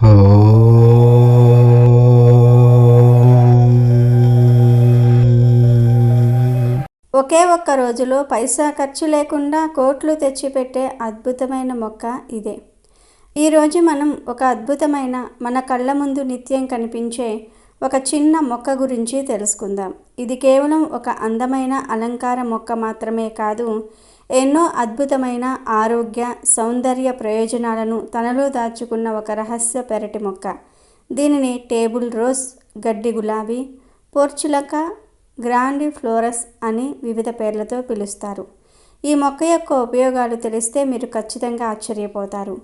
ఒకే ఒక్క రోజులో పైసా ఖర్చు లేకుండా కోట్లు తెచ్చిపెట్టే అద్భుతమైన మొక్క ఇదే. ఈరోజు మనం ఒక అద్భుతమైన మన కళ్ళ ముందు నిత్యం కనిపించే ఒక చిన్న మొక్క గురించి తెలుసుకుందాం. ఇది కేవలం ఒక అందమైన అలంకార మొక్క మాత్రమే కాదు ఎన్నో అద్భుతమైన ఆరోగ్య సౌందర్య ప్రయోజనాలను తనలో దాచుకున్న ఒక రహస్య పెరటి మొక్క. దీనిని టేబుల్ రోజ్ గడ్డి గులాబీ పోర్చులక గ్రాండి ఫ్లోరస్ అని వివిధ పేర్లతో పిలుస్తారు. ఈ మొక్క యొక్క ఉపయోగాలు తెలిస్తే మీరు ఖచ్చితంగా ఆశ్చర్యపోతారు.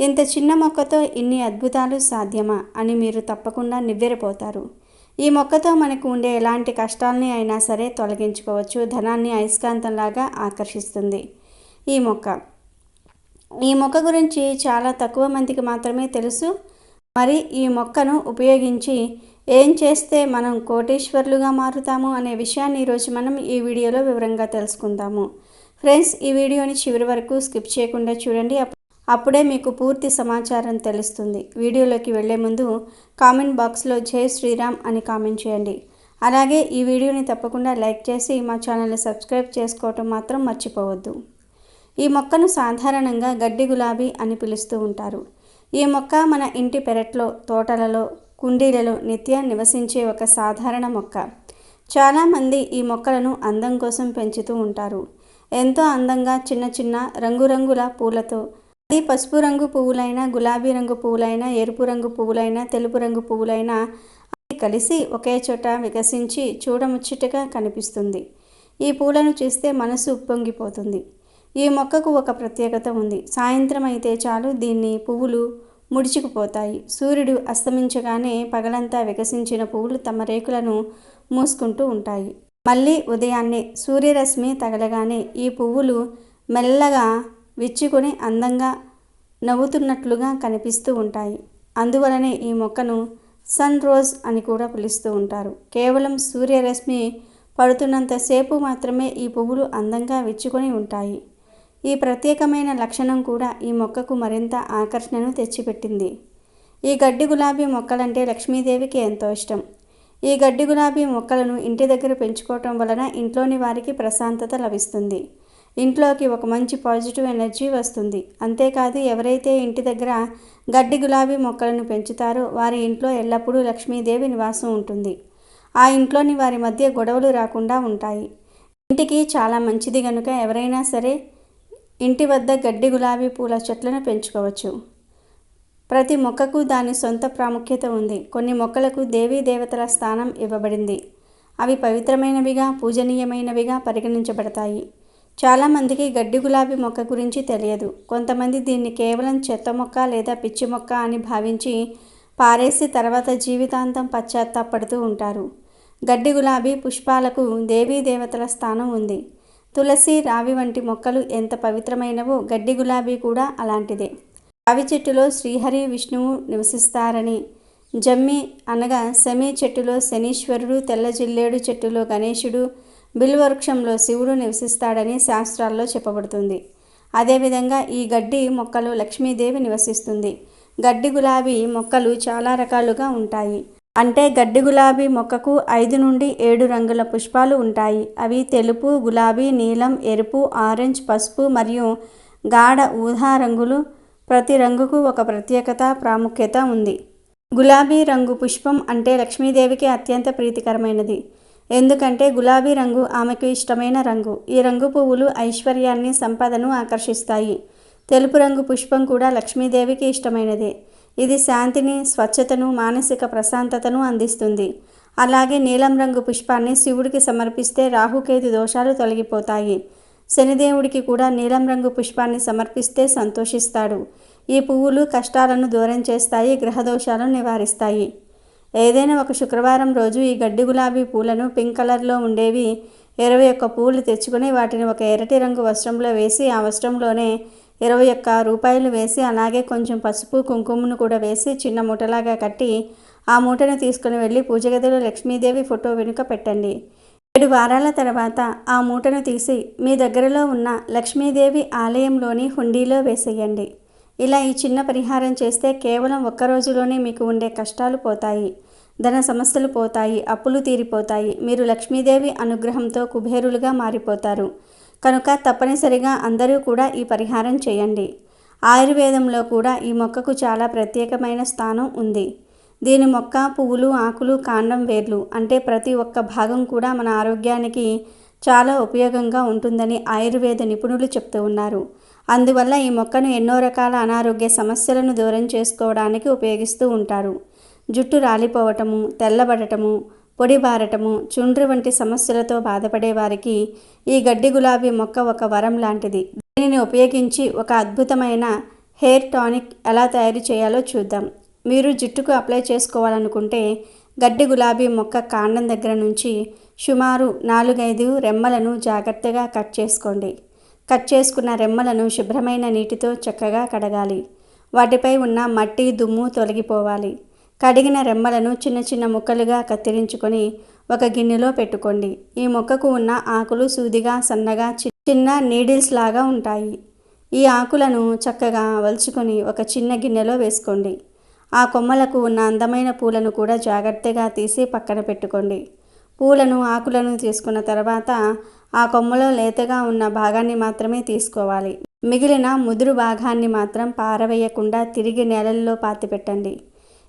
ఇంత చిన్న మొక్కతో ఇన్ని అద్భుతాలు సాధ్యమా అని మీరు తప్పకుండా నివ్వెరపోతారు. ఈ మొక్కతో మనకు ఉండే ఎలాంటి కష్టాలని అయినా సరే తొలగించుకోవచ్చు. ధనాన్ని అయస్కాంతంలాగా ఆకర్షిస్తుంది ఈ మొక్క. ఈ మొక్క గురించి చాలా తక్కువ మందికి మాత్రమే తెలుసు. మరి ఈ మొక్కను ఉపయోగించి ఏం చేస్తే మనం కోటీశ్వర్లుగా మారుతాము అనే విషయాన్ని ఈరోజు మనం ఈ వీడియోలో వివరంగా తెలుసుకుందాము. ఫ్రెండ్స్ ఈ వీడియోని చివరి వరకు స్కిప్ చేయకుండా చూడండి. అప్పుడే మీకు పూర్తి సమాచారం తెలుస్తుంది. వీడియోలోకి వెళ్ళే ముందు కామెంట్ బాక్స్లో జై శ్రీరామ్ అని కామెంట్ చేయండి. అలాగే ఈ వీడియోని తప్పకుండా లైక్ చేసి మా ఛానల్ని సబ్స్క్రైబ్ చేసుకోవటం మాత్రం మర్చిపోవద్దు. ఈ మొక్కను సాధారణంగా గడ్డి గులాబీ అని పిలుస్తూ ఉంటారు. ఈ మొక్క మన ఇంటి పెరట్లో తోటలలో కుండీలలో నిత్యం నివసించే ఒక సాధారణ మొక్క. చాలామంది ఈ మొక్కలను అందం కోసం పెంచుతూ ఉంటారు. ఎంతో అందంగా చిన్న చిన్న రంగురంగుల పూలతో అది పసుపు రంగు పువ్వులైనా గులాబీ రంగు పువ్వులైనా ఎరుపు రంగు పువ్వులైనా తెలుపు రంగు పువ్వులైనా కలిసి ఒకే చోట వికసించి చూడముచ్చటగా కనిపిస్తుంది. ఈ పూలను చూస్తే మనసు ఉప్పొంగిపోతుంది. ఈ మొక్కకు ఒక ప్రత్యేకత ఉంది. సాయంత్రం అయితే చాలు దీన్ని పువ్వులు ముడుచుకుపోతాయి. సూర్యుడు అస్తమించగానే పగలంతా వికసించిన పువ్వులు తమ రేకులను మూసుకుంటూ ఉంటాయి. మళ్ళీ ఉదయాన్నే సూర్యరశ్మి తగలగానే ఈ పువ్వులు మెల్లగా విచ్చుకొని అందంగా నవ్వుతున్నట్లుగా కనిపిస్తూ ఉంటాయి. అందువలనే ఈ మొక్కను సన్ రోజ్ అని కూడా పిలుస్తూ ఉంటారు. కేవలం సూర్యరశ్మి పడుతున్నంతసేపు మాత్రమే ఈ పువ్వులు అందంగా విచ్చుకొని ఉంటాయి. ఈ ప్రత్యేకమైన లక్షణం కూడా ఈ మొక్కకు మరింత ఆకర్షణను తెచ్చిపెట్టింది. ఈ గడ్డి గులాబీ మొక్కలంటే లక్ష్మీదేవికి ఎంతో ఇష్టం. ఈ గడ్డి గులాబీ మొక్కలను ఇంటి దగ్గర పెంచుకోవటం వలన ఇంట్లోని వారికి ప్రశాంతత లభిస్తుంది. ఇంట్లోకి ఒక మంచి పాజిటివ్ ఎనర్జీ వస్తుంది. అంతేకాదు ఎవరైతే ఇంటి దగ్గర గడ్డి గులాబీ మొక్కలను పెంచుతారో వారి ఇంట్లో ఎల్లప్పుడూ లక్ష్మీదేవి నివాసం ఉంటుంది. ఆ ఇంట్లోని వారి మధ్య గొడవలు రాకుండా ఉంటాయి. ఇంటికి చాలా మంచిది కనుక ఎవరైనా సరే ఇంటి వద్ద గడ్డి గులాబీ పూల చెట్లను పెంచుకోవచ్చు. ప్రతి మొక్కకు దాని సొంత ప్రాముఖ్యత ఉంది. కొన్ని మొక్కలకు దేవీ దేవతల స్థానం ఇవ్వబడింది. అవి పవిత్రమైనవిగా పూజనీయమైనవిగా పరిగణించబడతాయి. చాలామందికి గడ్డి గులాబీ మొక్క గురించి తెలియదు. కొంతమంది దీన్ని కేవలం చెత్త మొక్క లేదా పిచ్చి మొక్క అని భావించి పారేసి తర్వాత జీవితాంతం పశ్చాత్తాపడుతూ ఉంటారు. గడ్డి గులాబీ పుష్పాలకు దేవీ దేవతల స్థానం ఉంది. తులసి రావి వంటి మొక్కలు ఎంత పవిత్రమైనవో గడ్డి గులాబీ కూడా అలాంటిదే. రావి చెట్టులో శ్రీహరి విష్ణువు నివసిస్తారని జమ్మి అనగా శమీ చెట్టులో శనీశ్వరుడు తెల్ల జిల్లేడు చెట్టులో గణేశుడు బిల్వవృక్షంలో శివుడు నివసిస్తాడని శాస్త్రాల్లో చెప్పబడుతుంది. అదేవిధంగా ఈ గడ్డి మొక్కలు లక్ష్మీదేవి నివసిస్తుంది. గడ్డి గులాబీ మొక్కలు చాలా రకాలుగా ఉంటాయి. అంటే గడ్డి గులాబీ మొక్కకు ఐదు నుండి ఏడు రంగుల పుష్పాలు ఉంటాయి. అవి తెలుపు గులాబీ నీలం ఎరుపు ఆరెంజ్ పసుపు మరియు గాఢ ఊదా రంగులు. ప్రతి రంగుకు ఒక ప్రత్యేకత ప్రాముఖ్యత ఉంది. గులాబీ రంగు పుష్పం అంటే లక్ష్మీదేవికి అత్యంత ప్రీతికరమైనది. ఎందుకంటే గులాబీ రంగు ఆమెకు ఇష్టమైన రంగు. ఈ రంగు పువ్వులు ఐశ్వర్యాన్ని సంపదను ఆకర్షిస్తాయి. తెలుపు రంగు పుష్పం కూడా లక్ష్మీదేవికి ఇష్టమైనదే. ఇది శాంతిని స్వచ్ఛతను మానసిక ప్రశాంతతను అందిస్తుంది. అలాగే నీలం రంగు పుష్పాన్ని శివుడికి సమర్పిస్తే రాహుకేతు దోషాలు తొలగిపోతాయి. శనిదేవుడికి కూడా నీలం రంగు పుష్పాన్ని సమర్పిస్తే సంతోషిస్తాడు. ఈ పువ్వులు కష్టాలను దూరం చేస్తాయి గ్రహదోషాలను నివారిస్తాయి. ఏదైనా ఒక శుక్రవారం రోజు ఈ గడ్డి గులాబీ పూలను పింక్ కలర్లో ఉండేవి ఇరవై ఒక్క పూలు తెచ్చుకుని వాటిని ఒక ఎర్రటి రంగు వస్త్రంలో వేసి ఆ వస్త్రంలోనే ఇరవై ఒక్క రూపాయలు వేసి అలాగే కొంచెం పసుపు కుంకుమను కూడా వేసి చిన్న మూటలాగా కట్టి ఆ మూటను తీసుకుని వెళ్ళి పూజ గదిలో లక్ష్మీదేవి ఫోటో వెనుక పెట్టండి. ఏడు వారాల తర్వాత ఆ మూటను తీసి మీ దగ్గరలో ఉన్న లక్ష్మీదేవి ఆలయంలోని హుండీలో వేసేయండి. ఇలా ఈ చిన్న పరిహారం చేస్తే కేవలం ఒక్క రోజులోనే మీకు ఉండే కష్టాలు పోతాయి. ధన సమస్యలు పోతాయి అప్పులు తీరిపోతాయి. మీరు లక్ష్మీదేవి అనుగ్రహంతో కుబేరులుగా మారిపోతారు. కనుక తప్పనిసరిగా అందరూ కూడా ఈ పరిహారం చేయండి. ఆయుర్వేదంలో కూడా ఈ మొక్కకు చాలా ప్రత్యేకమైన స్థానం ఉంది. దీని మొక్క పువ్వులు ఆకులు కాండం వేర్లు అంటే ప్రతి ఒక్క భాగం కూడా మన ఆరోగ్యానికి చాలా ఉపయోగంగా ఉంటుందని ఆయుర్వేద నిపుణులు చెప్తూ ఉన్నారు. అందువల్ల ఈ మొక్కను ఎన్నో రకాల అనారోగ్య సమస్యలను దూరం చేసుకోవడానికి ఉపయోగిస్తూ ఉంటారు. జుట్టు రాలిపోవటము తెల్లబడటము పొడిబారటము చుండ్రు వంటి సమస్యలతో బాధపడే వారికి ఈ గడ్డి గులాబీ మొక్క ఒక వరం లాంటిది. దీనిని ఉపయోగించి ఒక అద్భుతమైన హెయిర్ టానిక్ ఎలా తయారు చేయాలో చూద్దాం. మీరు జుట్టుకు అప్లై చేసుకోవాలనుకుంటే గడ్డి గులాబీ మొక్క కాండం దగ్గర నుంచి సుమారు నాలుగైదు రెమ్మలను జాగ్రత్తగా కట్ చేసుకోండి. కట్ చేసుకున్న రెమ్మలను శుభ్రమైన నీటితో చక్కగా కడగాలి. వాటిపై ఉన్న మట్టి దుమ్ము తొలగిపోవాలి. కడిగిన రెమ్మలను చిన్న చిన్న ముక్కలుగా కత్తిరించుకొని ఒక గిన్నెలో పెట్టుకోండి. ఈ మొక్కకు ఉన్న ఆకులు సూదిగా సన్నగా చిన్న నీడిల్స్ లాగా ఉంటాయి. ఈ ఆకులను చక్కగా వలుచుకొని ఒక చిన్న గిన్నెలో వేసుకోండి. ఆ కొమ్మలకు ఉన్న అందమైన పూలను కూడా జాగ్రత్తగా తీసి పక్కన పెట్టుకోండి. పూలను ఆకులను తీసుకున్న తర్వాత ఆ కొమ్మలో లేతగా ఉన్న భాగాన్ని మాత్రమే తీసుకోవాలి. మిగిలిన ముదురు భాగాన్ని మాత్రం పారవేయకుండా తిరిగి నేలల్లో పాతిపెట్టండి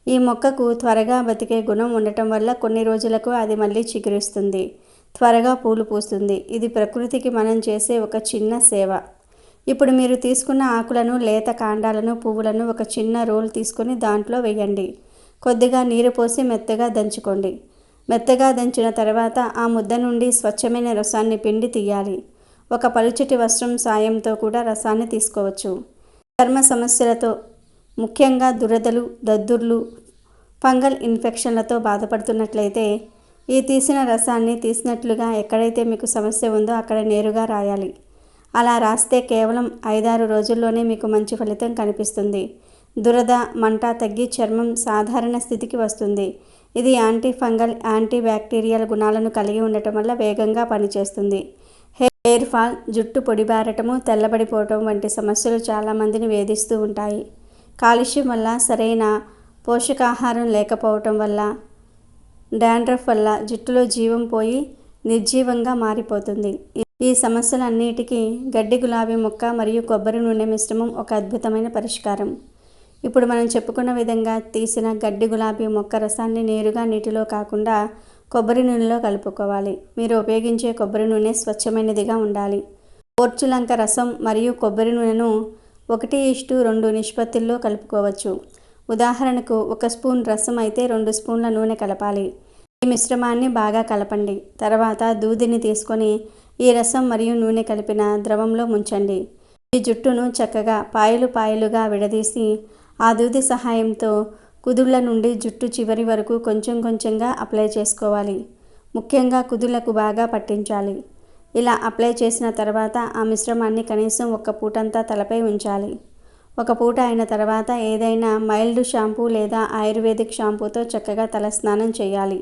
ఈ మొక్కకు త్వరగా బతికే గుణం ఉండటం వల్ల కొన్ని రోజులకు అది మళ్ళీ చిగురిస్తుంది. త్వరగా పూలు పూస్తుంది. ఇది ప్రకృతికి మనం చేసే ఒక చిన్న సేవ. ఇప్పుడు మీరు తీసుకున్న ఆకులను లేత కాండాలను పువ్వులను ఒక చిన్న రోల్ తీసుకొని దాంట్లో వేయండి. కొద్దిగా నీరు పోసి మెత్తగా దంచుకోండి. మెత్తగా దంచిన తర్వాత ఆ ముద్ద నుండి స్వచ్ఛమైన రసాన్ని పిండి తీయాలి. ఒక పలుచటి వస్త్రం సాయంతో కూడా రసాన్ని తీసుకోవచ్చు. చర్మ సమస్యలతో ముఖ్యంగా దురదలు దద్దుర్లు ఫంగల్ ఇన్ఫెక్షన్లతో బాధపడుతున్నట్లయితే ఈ తీసిన రసాన్ని తీసినట్లుగా ఎక్కడైతే మీకు సమస్య ఉందో అక్కడ నేరుగా రాయాలి. అలా రాస్తే కేవలం ఐదారు రోజుల్లోనే మీకు మంచి ఫలితం కనిపిస్తుంది. దురద మంట తగ్గి చర్మం సాధారణ స్థితికి వస్తుంది. ఇది యాంటీ ఫంగల్ యాంటీ బ్యాక్టీరియల్ గుణాలను కలిగి ఉండటం వల్ల వేగంగా పనిచేస్తుంది. హెయిర్ ఫాల్ జుట్టు పొడిబారటము తెల్లబడిపోవటం వంటి సమస్యలు చాలామందిని వేధిస్తూ ఉంటాయి. కాలుష్యం వల్ల సరైన పోషకాహారం లేకపోవటం వల్ల డాండ్రఫ్ వల్ల జుట్టులో జీవం పోయి నిర్జీవంగా మారిపోతుంది. ఈ సమస్యలన్నిటికీ గడ్డి గులాబీ మొక్క మరియు కొబ్బరి నూనె మిశ్రమం ఒక అద్భుతమైన పరిష్కారం. ఇప్పుడు మనం చెప్పుకున్న విధంగా తీసిన గడ్డి గులాబీ మొక్క రసాన్ని నేరుగా నీటిలో కాకుండా కొబ్బరి నూనెలో కలుపుకోవాలి. మీరు ఉపయోగించే కొబ్బరి నూనె స్వచ్ఛమైనదిగా ఉండాలి. పోర్చులంక రసం మరియు కొబ్బరి నూనెను ఒకటి ఇష్టు రెండు నిష్పత్తుల్లో కలుపుకోవచ్చు. ఉదాహరణకు ఒక స్పూన్ రసం అయితే రెండు స్పూన్ల నూనె కలపాలి. ఈ మిశ్రమాన్ని బాగా కలపండి. తర్వాత దూదిని తీసుకొని ఈ రసం మరియు నూనె కలిపిన ద్రవంలో ముంచండి. ఈ జుట్టును చక్కగా పాయలు పాయలుగా విడదీసి ఆ దూది సహాయంతో కుదుళ్ళ నుండి జుట్టు చివరి వరకు కొంచెం కొంచెంగా అప్లై చేసుకోవాలి. ముఖ్యంగా కుదుళ్ళకు బాగా పట్టించాలి. ఇలా అప్లై చేసిన తర్వాత ఆ మిశ్రమాన్ని కనీసం ఒక పూటంతా తలపై ఉంచాలి. ఒక పూట అయిన తర్వాత ఏదైనా మైల్డ్ షాంపూ లేదా ఆయుర్వేదిక్ షాంపూతో చక్కగా తలస్నానం చేయాలి.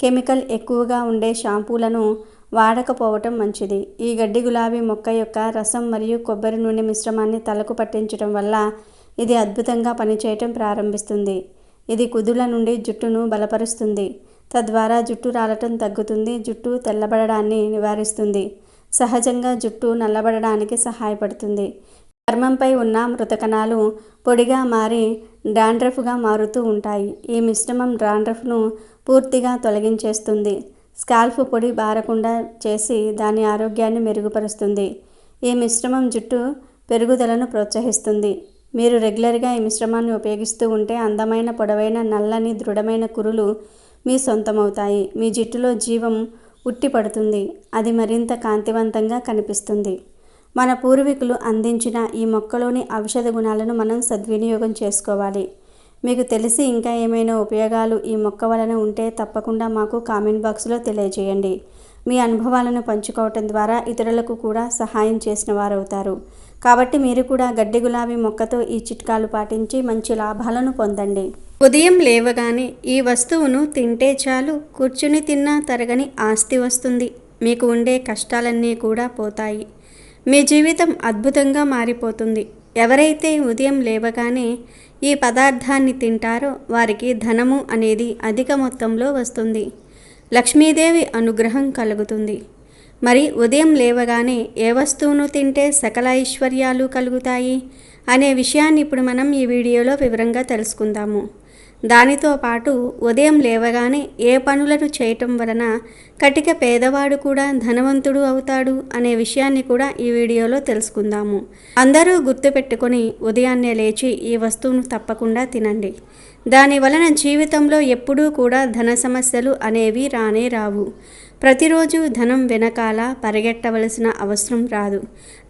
కెమికల్ ఎక్కువగా ఉండే షాంపూలను వాడకపోవటం మంచిది. ఈ గడ్డి గులాబీ మొక్క యొక్క రసం మరియు కొబ్బరి నూనె మిశ్రమాన్ని తలకు పట్టించడం వల్ల ఇది అద్భుతంగా పనిచేయటం ప్రారంభిస్తుంది. ఇది కుదుల నుండి జుట్టును బలపరుస్తుంది. తద్వారా జుట్టు రాలటం తగ్గుతుంది జుట్టు తెల్లబడడాన్ని నివారిస్తుంది. సహజంగా జుట్టు నల్లబడడానికి సహాయపడుతుంది. చర్మంపై ఉన్న మృతకణాలు పొడిగా మారి డాండ్రఫ్గా మారుతూ ఉంటాయి. ఈ మిశ్రమం డాండ్రఫ్ను పూర్తిగా తొలగించేస్తుంది. స్కాల్ఫ్ పొడి బారకుండా చేసి దాని ఆరోగ్యాన్ని మెరుగుపరుస్తుంది. ఈ మిశ్రమం జుట్టు పెరుగుదలను ప్రోత్సహిస్తుంది. మీరు రెగ్యులర్గా ఈ మిశ్రమాన్ని ఉపయోగిస్తూ ఉంటే అందమైన పొడవైన నల్లని దృఢమైన కురులు మీ సొంతమవుతాయి. మీ జుట్టులో జీవం ఉట్టి పడుతుంది అది మరింత కాంతివంతంగా కనిపిస్తుంది. మన పూర్వీకులు అందించిన ఈ మొక్కలోని ఔషధ గుణాలను మనం సద్వినియోగం చేసుకోవాలి. మీకు తెలిసి ఇంకా ఏమైనా ఉపయోగాలు ఈ మొక్క వలన ఉంటే తప్పకుండా మాకు కామెంట్ బాక్స్లో తెలియజేయండి. మీ అనుభవాలను పంచుకోవటం ద్వారా ఇతరులకు కూడా సహాయం చేసిన వారవుతారు. కాబట్టి మీరు కూడా గడ్డి గులాబీ మొక్కతో ఈ చిట్కాలు పాటించి మంచి లాభాలను పొందండి. ఉదయం లేవగానే ఈ వస్తువును తింటే చాలు కూర్చుని తిన్నా తరగని ఆస్తి వస్తుంది. మీకు ఉండే కష్టాలన్నీ కూడా పోతాయి. మీ జీవితం అద్భుతంగా మారిపోతుంది. ఎవరైతే ఉదయం లేవగానే ఈ పదార్థాన్ని తింటారో వారికి ధనము అనేది అధిక మొత్తంలో వస్తుంది. లక్ష్మీదేవి అనుగ్రహం కలుగుతుంది. మరి ఉదయం లేవగానే ఏ వస్తువును తింటే సకల ఐశ్వర్యాలు కలుగుతాయి? అనే విషయాన్ని ఇప్పుడు మనం ఈ వీడియోలో వివరంగా తెలుసుకుందాము. దానితో పాటు ఉదయం లేవగానే ఏ పనులను చేయటం వలన కటిక పేదవాడు కూడా ధనవంతుడు అవుతాడు అనే విషయాన్ని కూడా ఈ వీడియోలో తెలుసుకుందాము. అందరూ గుర్తుపెట్టుకొని ఉదయాన్నే లేచి ఈ వస్తువును తప్పకుండా తినండి. దాని వలన జీవితంలో ఎప్పుడూ కూడా ధన సమస్యలు అనేవి రానే రావు. ప్రతిరోజు ధనం వెనకాల పరిగెట్టవలసిన అవసరం రాదు.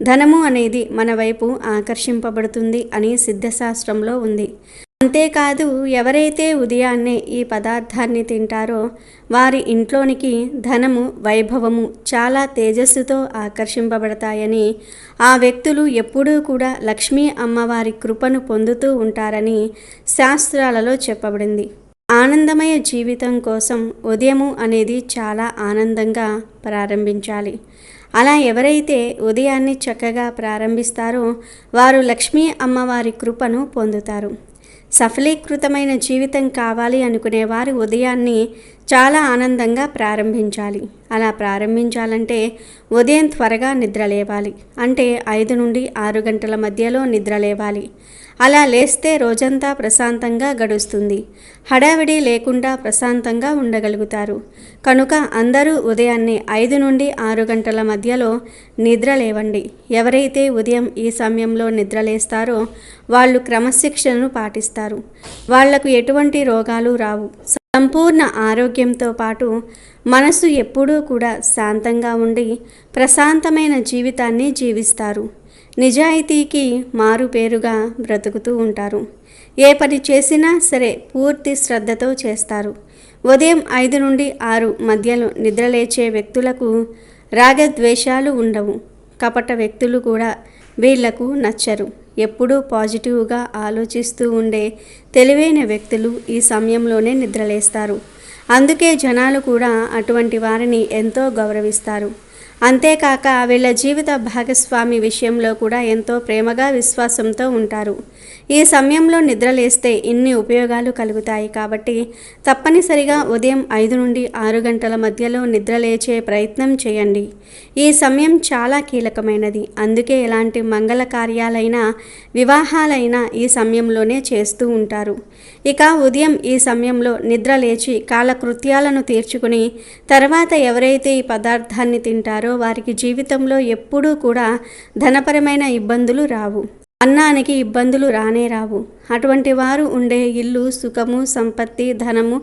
ధనము అనేది మన వైపు ఆకర్షింపబడుతుంది అని సిద్ధశాస్త్రంలో ఉంది. అంతేకాదు ఎవరైతే ఉదయాన్నే ఈ పదార్థాన్ని తింటారో వారి ఇంట్లోనికి ధనము వైభవము చాలా తేజస్సుతో ఆకర్షింపబడతాయని ఆ వ్యక్తులు ఎప్పుడూ కూడా లక్ష్మీ అమ్మవారి కృపను పొందుతూ ఉంటారని శాస్త్రాలలో చెప్పబడింది. ఆనందమయ జీవితం కోసం ఉదయము అనేది చాలా ఆనందంగా ప్రారంభించాలి. అలా ఎవరైతే ఉదయాన్ని చక్కగా ప్రారంభిస్తారో వారు లక్ష్మీ అమ్మవారి కృపను పొందుతారు. సఫలీకృతమైన జీవితం కావాలి అనుకునే వారు ఉదయాన్ని చాలా ఆనందంగా ప్రారంభించాలి. అలా ప్రారంభించాలంటే ఉదయం త్వరగా నిద్రలేవాలి. అంటే ఐదు నుండి ఆరు గంటల మధ్యలో నిద్రలేవాలి. అలా లేస్తే రోజంతా ప్రశాంతంగా గడుస్తుంది. హడావిడి లేకుండా ప్రశాంతంగా ఉండగలుగుతారు. కనుక అందరూ ఉదయాన్నే ఐదు నుండి ఆరు గంటల మధ్యలో నిద్ర లేవండి ఎవరైతే ఉదయం ఈ సమయంలో నిద్రలేస్తారో వాళ్ళు క్రమశిక్షణను పాటిస్తారు. వాళ్ళకు ఎటువంటి రోగాలు రావు. సంపూర్ణ ఆరోగ్యంతో పాటు మనసు ఎప్పుడూ కూడా శాంతంగా ఉండి ప్రశాంతమైన జీవితాన్ని జీవిస్తారు. నిజాయితీకి మారుపేరుగా బ్రతుకుతూ ఉంటారు. ఏ పని చేసినా సరే పూర్తి శ్రద్ధతో చేస్తారు. ఉదయం ఐదు నుండి ఆరు మధ్యలో నిద్రలేచే వ్యక్తులకు రాగద్వేషాలు ఉండవు. కపట వ్యక్తులు కూడా వీళ్ళకు నచ్చరు. ఎప్పుడూ పాజిటివ్గా ఆలోచిస్తూ ఉండే తెలివైన వ్యక్తులు ఈ సమయంలోనే నిద్రలేస్తారు. అందుకే జనాలు కూడా అటువంటి వారిని ఎంతో గౌరవిస్తారు. అంతేకాక వీళ్ళ జీవిత భాగస్వామి విషయంలో కూడా ఎంతో ప్రేమగా విశ్వాసంతో ఉంటారు. ఈ సమయంలో నిద్రలేస్తే ఇన్ని ఉపయోగాలు కలుగుతాయి కాబట్టి తప్పనిసరిగా ఉదయం ఐదు నుండి ఆరు గంటల మధ్యలో నిద్రలేచే ప్రయత్నం చేయండి. ఈ సమయం చాలా కీలకమైనది. అందుకే ఎలాంటి మంగళ కార్యాలైనా వివాహాలైనా ఈ సమయంలోనే చేస్తూ ఉంటారు. ఇక ఉదయం ఈ సమయంలో నిద్ర లేచి కాలకృత్యాలను తీర్చుకుని తర్వాత ఎవరైతే ఈ పదార్థాన్ని తింటారో వారికి జీవితంలో ఎప్పుడూ కూడా ధనపరమైన ఇబ్బందులు రావు. అన్నానికి ఇబ్బందులు రానే రావు. అటువంటి వారు ఉండే ఇల్లు సుఖము సంపత్తి ధనము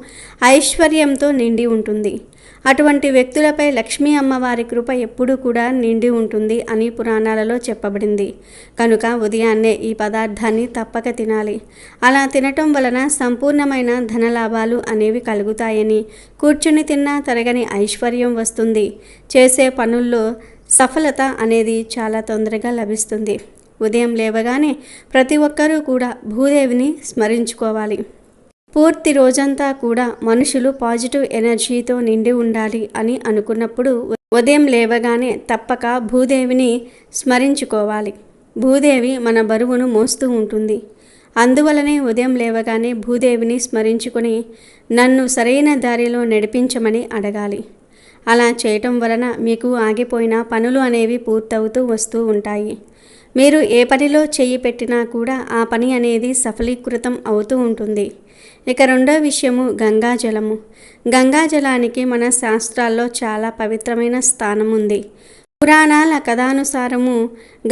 ఐశ్వర్యంతో నిండి ఉంటుంది. అటువంటి వ్యక్తులపై లక్ష్మీ అమ్మవారి కృప ఎప్పుడూ కూడా నిండి ఉంటుంది అని పురాణాలలో చెప్పబడింది. కనుక ఉదయాన్నే ఈ పదార్థాన్ని తప్పక తినాలి. అలా తినటం వలన సంపూర్ణమైన ధనలాభాలు అనేవి కలుగుతాయని కూర్చుని తిన్నా తరగని ఐశ్వర్యం వస్తుంది. చేసే పనుల్లో సఫలత అనేది చాలా తొందరగా లభిస్తుంది. ఉదయం లేవగానే ప్రతి ఒక్కరూ కూడా భూదేవిని స్మరించుకోవాలి. పూర్తి రోజంతా కూడా మనుషులు పాజిటివ్ ఎనర్జీతో నిండి ఉండాలి అని అనుకున్నప్పుడు ఉదయం లేవగానే తప్పక భూదేవిని స్మరించుకోవాలి. భూదేవి మన బరువును మోస్తూ ఉంటుంది. అందువలనే ఉదయం లేవగానే భూదేవిని స్మరించుకొని నన్ను సరైన దారిలో నడిపించమని అడగాలి. అలా చేయటం వలన మీకు ఆగిపోయిన పనులు అనేవి పూర్తవుతూ వస్తూ ఉంటాయి. మీరు ఏ పనిలో చేయి పెట్టినా కూడా ఆ పని అనేది సఫలీకృతం అవుతూ ఉంటుంది. ఇక రెండో విషయము గంగాజలము గంగాజలానికి మన శాస్త్రాల్లో చాలా పవిత్రమైన స్థానం ఉంది పురాణాల కథానుసారము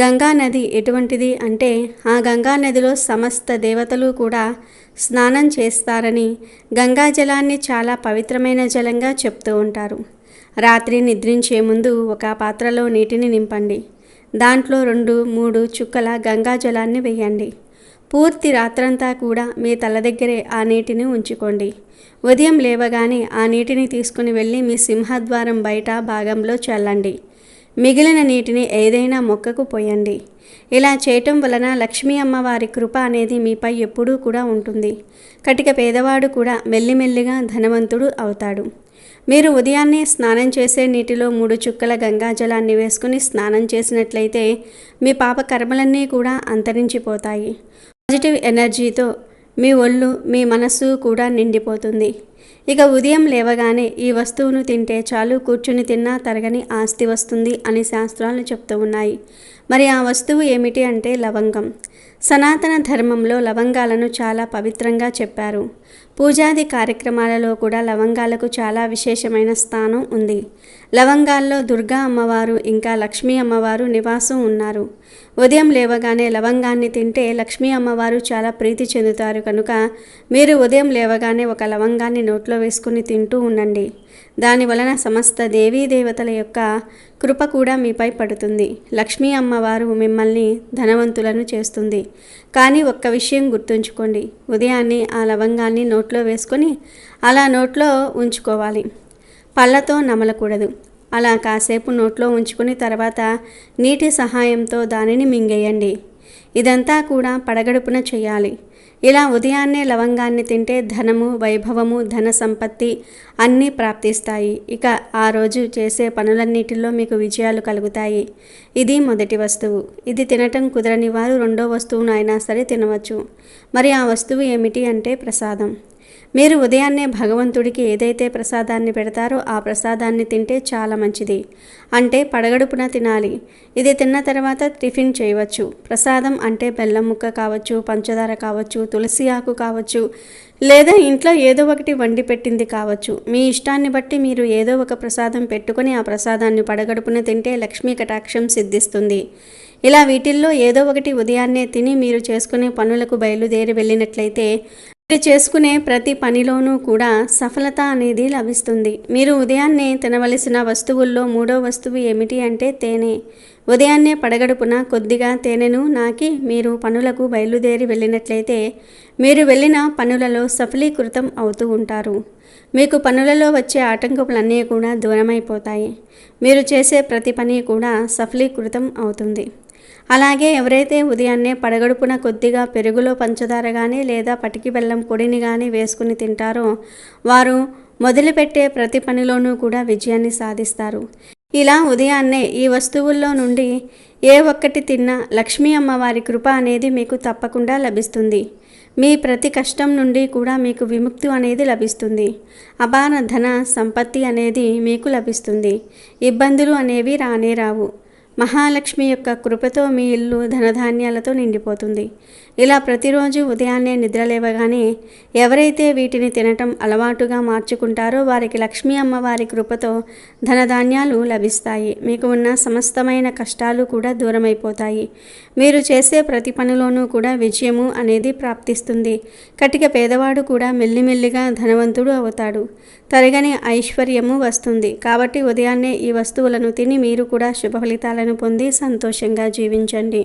గంగా నది ఎటువంటిది అంటే ఆ గంగా నదిలో సమస్త దేవతలు కూడా స్నానం చేస్తారని గంగా జలాన్ని చాలా పవిత్రమైన జలంగా చెప్తూ ఉంటారు. రాత్రి నిద్రించే ముందు ఒక పాత్రలో నీటిని నింపండి. దాంట్లో రెండు మూడు చుక్కల గంగాజలాన్ని వేయండి. పూర్తి రాత్రంతా కూడా మీ తల దగ్గరే ఆ నీటిని ఉంచుకోండి. ఉదయం లేవగానే ఆ నీటిని తీసుకుని వెళ్ళి మీ సింహద్వారం బయట భాగంలో చల్లండి. మిగిలిన నీటిని ఏదైనా మొక్కకు పోయండి. ఇలా చేయటం వలన లక్ష్మీ అమ్మవారి కృప అనేది మీపై ఎప్పుడూ కూడా ఉంటుంది. కటిక పేదవాడు కూడా మెల్లిమెల్లిగా ధనవంతుడు అవుతాడు. మీరు ఉదయాన్నే స్నానం చేసే నీటిలో మూడు చుక్కల గంగాజలాన్ని వేసుకుని స్నానం చేసినట్లయితే మీ పాప కర్మలన్నీ కూడా అంతరించిపోతాయి. పాజిటివ్ ఎనర్జీతో మీ ఒళ్ళు మీ మనస్సు కూడా నిండిపోతుంది. ఇక ఉదయం లేవగానే ఈ వస్తువును తింటే చాలు కూర్చుని తిన్నా తరగని ఆస్తి వస్తుంది అని శాస్త్రాలు చెప్తూ ఉన్నాయి. మరి ఆ వస్తువు ఏమిటి అంటే లవంగం. సనాతన ధర్మంలో లవంగాలను చాలా పవిత్రంగా చెప్పారు. పూజాది కార్యక్రమాలలో కూడా లవంగాలకు చాలా విశేషమైన స్థానం ఉంది. లవంగాల్లో దుర్గా అమ్మవారు ఇంకా లక్ష్మీ అమ్మవారు నివాసం ఉన్నారు. ఉదయం లేవగానే లవంగాన్ని తింటే లక్ష్మీ అమ్మవారు చాలా ప్రీతి చెందుతారు. కనుక మీరు ఉదయం లేవగానే ఒక లవంగాన్ని నోట్లో వేసుకుని తింటూ ఉండండి. దాని వలన సమస్త దేవీ దేవతల యొక్క కృప కూడా మీపై పడుతుంది. లక్ష్మీ అమ్మవారు మిమ్మల్ని ధనవంతులను చేస్తుంది. కానీ ఒక్క విషయం గుర్తుంచుకోండి. ఉదయాన్నే ఆ లవంగాన్ని నోట్లో వేసుకొని అలా నోట్లో ఉంచుకోవాలి. పళ్ళతో నమలకూడదు. అలా కాసేపు నోట్లో ఉంచుకుని తర్వాత నీటి సహాయంతో దానిని మింగేయండి. ఇదంతా కూడా పడగడుపున చేయాలి. ఇలా ఉదయాన్నే లవంగాన్ని తింటే ధనము వైభవము ధన సంపత్తి అన్నీ ప్రాప్తిస్తాయి. ఇక ఆ రోజు చేసే పనులన్నిటిలో మీకు విజయాలు కలుగుతాయి. ఇది మొదటి వస్తువు. ఇది తినటం కుదరని వారు రెండో వస్తువును అయినా సరే తినవచ్చు. మరి ఆ వస్తువు ఏమిటి అంటే ప్రసాదం. మీరు ఉదయాన్నే భగవంతుడికి ఏదైతే ప్రసాదాన్ని పెడతారో ఆ ప్రసాదాన్ని తింటే చాలా మంచిది. అంటే పడగడుపున తినాలి. ఇది తిన్న తర్వాత టిఫిన్ చేయవచ్చు. ప్రసాదం అంటే బెల్లం ముక్క కావచ్చు పంచదార కావచ్చు తులసి ఆకు కావచ్చు లేదా ఇంట్లో ఏదో ఒకటి వండి పెట్టింది కావచ్చు. మీ ఇష్టాన్ని బట్టి మీరు ఏదో ఒక ప్రసాదం పెట్టుకొని ఆ ప్రసాదాన్ని పడగడుపున తింటే లక్ష్మీ కటాక్షం సిద్ధిస్తుంది. ఇలా వీటిల్లో ఏదో ఒకటి ఉదయాన్నే తిని మీరు చేసుకునే పనులకు బయలుదేరి వెళ్ళినట్లయితే చేసుకునే ప్రతి పనిలోనూ కూడా సఫలత అనేది లభిస్తుంది. మీరు ఉదయాన్నే తినవలసిన వస్తువుల్లో మూడో వస్తువు ఏమిటి అంటే తేనె. ఉదయాన్నే పడగడుపున కొద్దిగా తేనెను నాకి మీరు పనులకు బయలుదేరి వెళ్ళినట్లయితే మీరు వెళ్ళిన పనులలో సఫలీకృతం అవుతూ ఉంటారు. మీకు పనులలో వచ్చే ఆటంకములన్నీ కూడా దూరమైపోతాయి. మీరు చేసే ప్రతి పని కూడా సఫలీకృతం అవుతుంది. అలాగే ఎవరైతే ఉదయాన్నే పడగడుపున కొద్దిగా పెరుగులో పంచదార కానీ లేదా పటికి బెల్లం పొడిని కానీ వేసుకుని తింటారో వారు మొదలుపెట్టే ప్రతి పనిలోనూ కూడా విజయాన్ని సాధిస్తారు. ఇలా ఉదయాన్నే ఈ వస్తువుల్లో నుండి ఏ ఒక్కటి తిన్నా లక్ష్మీ అమ్మవారి కృప అనేది మీకు తప్పకుండా లభిస్తుంది. మీ ప్రతి కష్టం నుండి కూడా మీకు విముక్తి అనేది లభిస్తుంది. అపార ధన సంపత్తి అనేది మీకు లభిస్తుంది. ఇబ్బందులు అనేవి రానే రావు. మహాలక్ష్మి యొక్క కృపతో మీ ఇల్లు ధనధాన్యాలతో నిండిపోతుంది. ఇలా ప్రతిరోజు ఉదయాన్నే నిద్రలేవగానే ఎవరైతే వీటిని తినటం అలవాటుగా మార్చుకుంటారో వారికి లక్ష్మీ అమ్మవారి కృపతో ధనధాన్యాలు లభిస్తాయి. మీకు ఉన్న సమస్తమైన కష్టాలు కూడా దూరమైపోతాయి. మీరు చేసే ప్రతి పనిలోనూ కూడా విజయము అనేది ప్రాప్తిస్తుంది. కటిక పేదవాడు కూడా మెల్లిమెల్లిగా ధనవంతుడు అవుతాడు. తరగని ఐశ్వర్యము వస్తుంది. కాబట్టి ఉదయాన్నే ఈ వస్తువులను తిని మీరు కూడా శుభ ఫలితాలను పొంది సంతోషంగా జీవించండి.